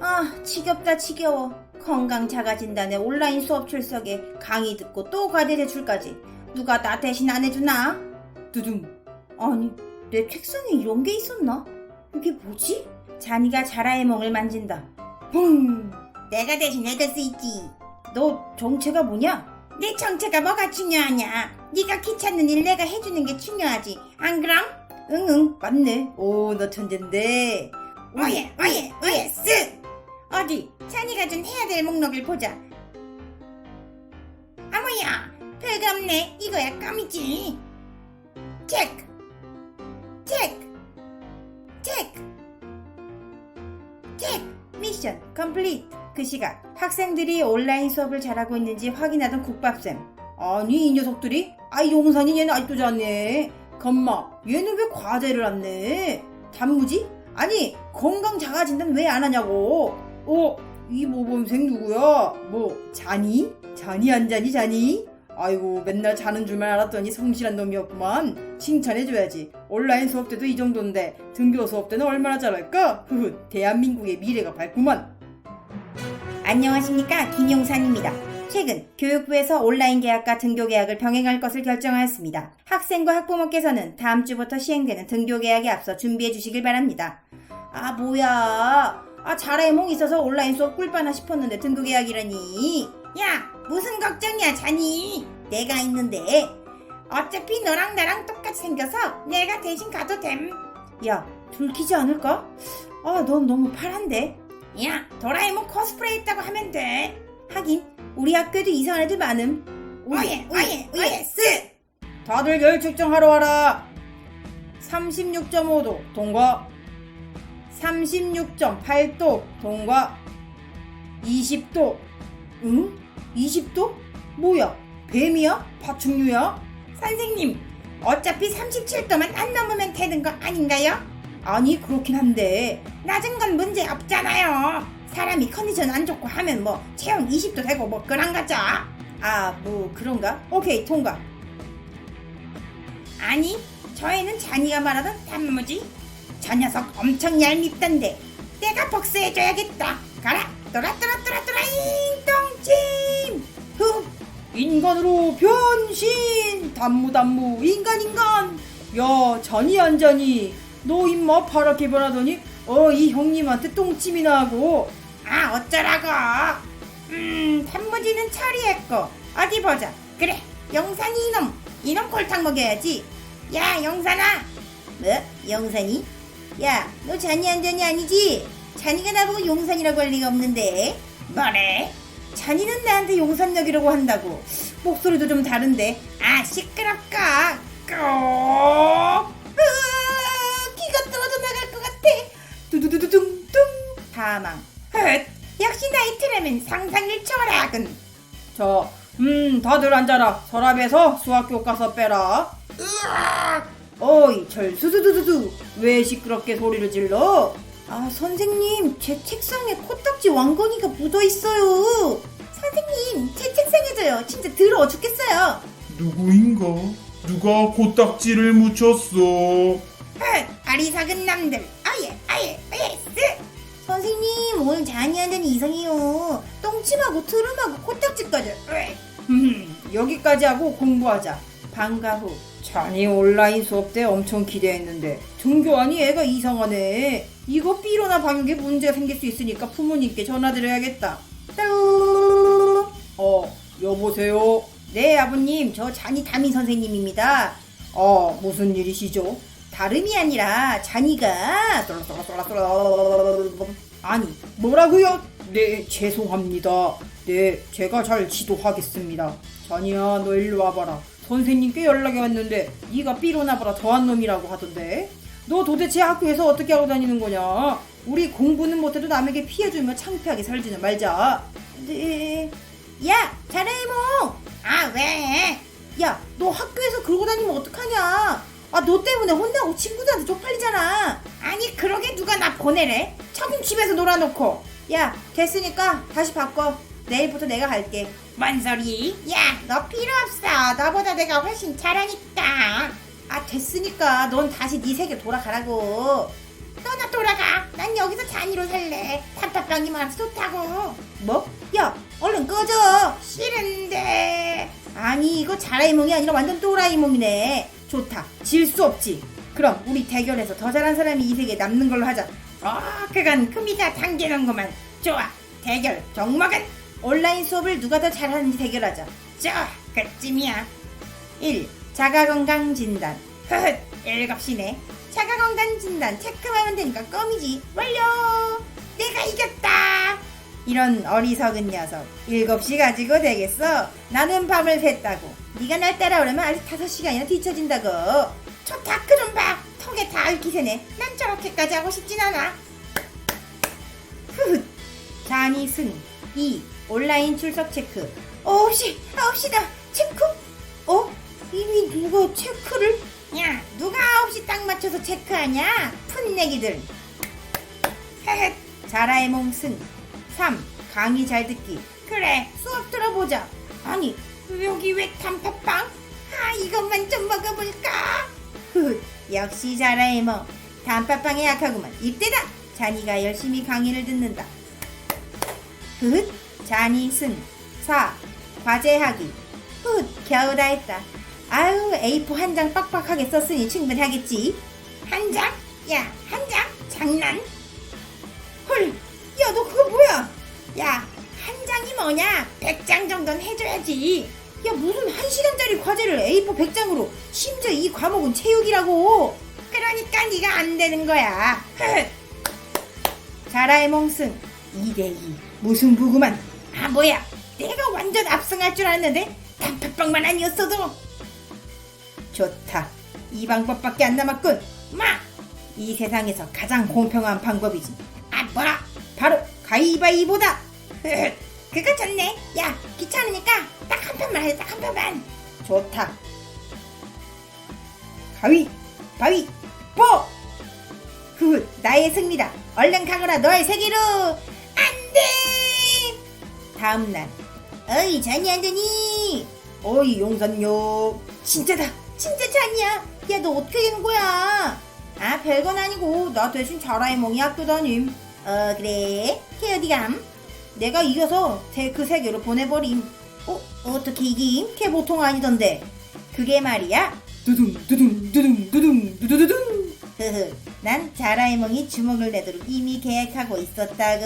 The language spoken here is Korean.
아, 지겹다, 지겨워. 건강 자가진단에 온라인 수업 출석에 강의 듣고 또 과제 제출까지. 누가 나 대신 안 해주나? 두둥. 아니, 내 책상에 이런 게 있었나? 이게 뭐지? 자니가 자라의 몽을 만진다. 붕! 내가 대신 해줄 수 있지. 너 정체가 뭐냐? 내 정체가 뭐가 중요하냐? 네가 귀찮는 일 내가 해주는 게 중요하지. 안 그럼? 응응, 맞네. 오, 너 천재인데. 오예, 오예, 오예, 될 목록을 보자. 아무야, 별거 없네. 이거야 껌이지. 체크, 체크. 미션 컴플리트. 그 시각 학생들이 온라인 수업을 잘하고 있는지 확인하던 국밥쌤. 아니 이 녀석들이? 아 용산이 얘는 아직도 잤네. 건마 얘는 왜 과제를 안 내? 단무지? 아니 건강 자가 진단 왜 안 하냐고. 어? 이 모범생 누구야? 뭐 자니? 자니 안 자니 자니? 아이고 맨날 자는 줄만 알았더니 성실한 놈이었구만 칭찬해줘야지 온라인 수업 때도 이 정도인데 등교 수업 때는 얼마나 잘할까? 흐흐 대한민국의 미래가 밝구만 안녕하십니까 김용산입니다 최근 교육부에서 온라인 계약과 등교 계약을 병행할 것을 결정하였습니다 학생과 학부모께서는 다음 주부터 시행되는 등교 계약에 앞서 준비해 주시길 바랍니다 아 뭐야 아 자라의 몽 있어서 온라인 수업 꿀빠나 싶었는데 등교 계약이라니. 야 무슨 걱정이야 자니? 내가 있는데. 어차피 너랑 나랑 똑같이 생겨서 내가 대신 가도 됨. 야 들키지 않을까? 아 넌 너무 파란데. 야 도라에몽 코스프레 했다고 하면 돼. 하긴 우리 학교에도 이상한 애들 많음. 오예 오예 오예 쓰 다들 열 측정하러 와라. 36.5도 동과 36.8도 동과 20도 응? 20도? 뭐야? 뱀이야? 파충류야? 선생님, 어차피 37도만 안 넘으면 되는 거 아닌가요? 아니, 그렇긴 한데 낮은 건 문제 없잖아요. 사람이 컨디션 안 좋고 하면 뭐 체온 20도 되고 뭐 그런 거죠. 아, 뭐 그런가? 오케이, 통과. 아니, 저희는 잔이가 말하던 단무지. 저 녀석 엄청 얄밉던데 내가 복수해줘야겠다. 가라, 돌아, 돌아, 돌아, 돌아, 인동찜. 후, 인간으로 변신. 단무, 단무, 인간, 인간. 야, 자니 안 자니? 너 임마 파랗게 변하더니 어 이 형님한테 똥찜이나 하고. 아, 어쩌라고? 음, 단무지는 처리했고 어디 보자. 그래, 영산이 이놈, 이놈 골탕 먹여야지. 야, 영산아. 뭐? 영산이? 야, 너 잔이 안 잔이 아니지? 잔이가 나보고 용산이라고 할 리가 없는데. 뭐래? 잔이는 나한테 용산역이라고 한다고. 목소리도 좀 다른데. 아, 시끄럽까. 꼭. 으아, 기가 떨어져 나갈 것 같아. 두두두두둥둥. 사망. 헛. 역시 나이트라면 상상일 초월하군. 저, 음, 다들 앉아라. 서랍에서 수학 교과서 빼라. 으악! 어이, 철수수수수수. 왜 시끄럽게 소리를 질러? 아, 선생님, 제 책상에 코딱지 왕건이가 묻어 있어요. 선생님, 제 책상에도요. 진짜 더러워 죽겠어요. 누구인가? 누가 코딱지를 묻혔어? 헛, 어리석은 남들. 아예, 아예, 아예, 쓰. 선생님, 오늘 잔이한테는 이상해요. 똥침하고 트름하고 코딱지까지. 으이. 음, 여기까지 하고 공부하자. 방과 후. 잔이 온라인 수업 때 엄청 기대했는데 등교하니 애가 이상하네. 이거 삐로나 방역에 문제 생길 수 있으니까 부모님께 전화드려야겠다. 어, 여보세요. 네, 아버님. 저 잔이 담임 선생님입니다. 어, 무슨 일이시죠? 다름이 아니라 잔이가 아니 뭐라고요? 네 죄송합니다. 네 제가 잘 지도하겠습니다. 잔이야 너 일로 와봐라. 선생님께 연락이 왔는데 네가 삐로나 보라 더한 놈이라고 하던데 너 도대체 학교에서 어떻게 하고 다니는 거냐? 우리 공부는 못해도 남에게 피해주며 창피하게 살지는 말자. 네. 야 자네모. 아 왜? 야 너 학교에서 그러고 다니면 어떡하냐? 아 너 때문에 혼나고 친구들한테 쪽팔리잖아. 아니 그러게 누가 나 보내래? 처음 집에서 놀아놓고. 야 됐으니까 다시 바꿔. 내일부터 내가 갈게. 뭔 소리? 야 너 필요 없어. 너보다 내가 훨씬 잘하니까. 아 됐으니까 넌 다시 네 세계 돌아가라고. 너나 돌아가. 난 여기서 잔이로 살래. 단팥빵이 많아서 좋다고. 뭐? 야, 얼른 꺼져. 싫은데. 아니, 이거 자라이몽이 아니라 완전 또라이몽이네. 좋다. 질 수 없지. 그럼 우리 대결해서 더 잘한 사람이 이 세계에 남는 걸로 하자. 아, 그건 금이가 당기는구만. 좋아. 대결 종목은 온라인 수업을 누가 더 잘하는지 대결하자. 좋아. 그쯤이야. 1. 자가건강 진단. 흐흐. 7시네. 자가건강 진단 체크하면 되니까 껌이지. 완료. 내가 이겼다. 이런 어리석은 녀석. 7시 가지고 되겠어. 나는 밤을 샜다고. 네가 날 따라오려면 아직 5시간이나 뒤처진다고. 저 다크 좀 봐. 턱에 다 얽히세네. 난 저렇게까지 하고 싶진 않아. 흐흐. 잔이 승. 2. 온라인 출석 체크. 9시, 9시다. 체크? 어? 이미 누가 체크를? 야, 누가 9시 딱 맞춰서 체크하냐? 풋내기들. 헤헤. 자라의몽 승. 3. 강의 잘 듣기. 그래, 수업 들어보자. 아니, 여기 왜 단팥빵? 아, 이것만 좀 먹어볼까? 흐, 역시 자라의몽. 단팥빵에 약하구만. 입대다. 잔이가 열심히 강의를 듣는다. 훗, 잔이 승. 4. 과제하기. 훗, 겨우 다 했다. 아유, A4 한 장 빡빡하게 썼으니 충분하겠지. 한 장? 야, 한 장? 장난? 헐, 야, 너 그거 뭐야? 야, 한 장이 뭐냐? 100장 정도는 해줘야지. 야, 무슨 한 시간짜리 과제를 A4 100장으로. 심지어 이 과목은 체육이라고. 그러니까 네가 안 되는 거야. 자라의 몽 승 2대2 무슨 부구만 아 뭐야. 내가 완전 압승할 줄 알았는데 단팥빵만 아니었어도. 좋다. 이 방법밖에 안 남았군. 마 이 세상에서 가장 공평한 방법이지. 아 뭐라? 바로 가위바위보다. 그거 좋네. 야 귀찮으니까 딱 한 편만 해 딱 한 편만. 좋다. 가위 바위 보! 그 나의 승리다. 얼른 가거라 너의 세계로. 안돼. 다음 날. 어이 잔이 안되니? 어이 용산역. 진짜다. 진짜 잔이야. 야 너 어떻게 되는 거야? 아 별건 아니고 나 대신 자라의몽이 학교 다님. 어 그래. 걔 어디감? 내가 이겨서 대- 그 세계로 보내버림. 어 어떻게 이김? 걔 보통 아니던데. 그게 말이야. 두둥 두둥 두둥 두둥 두두두둥. 흐흐, 난 자라이몽이 주먹을 내도록 이미 계획하고 있었다구.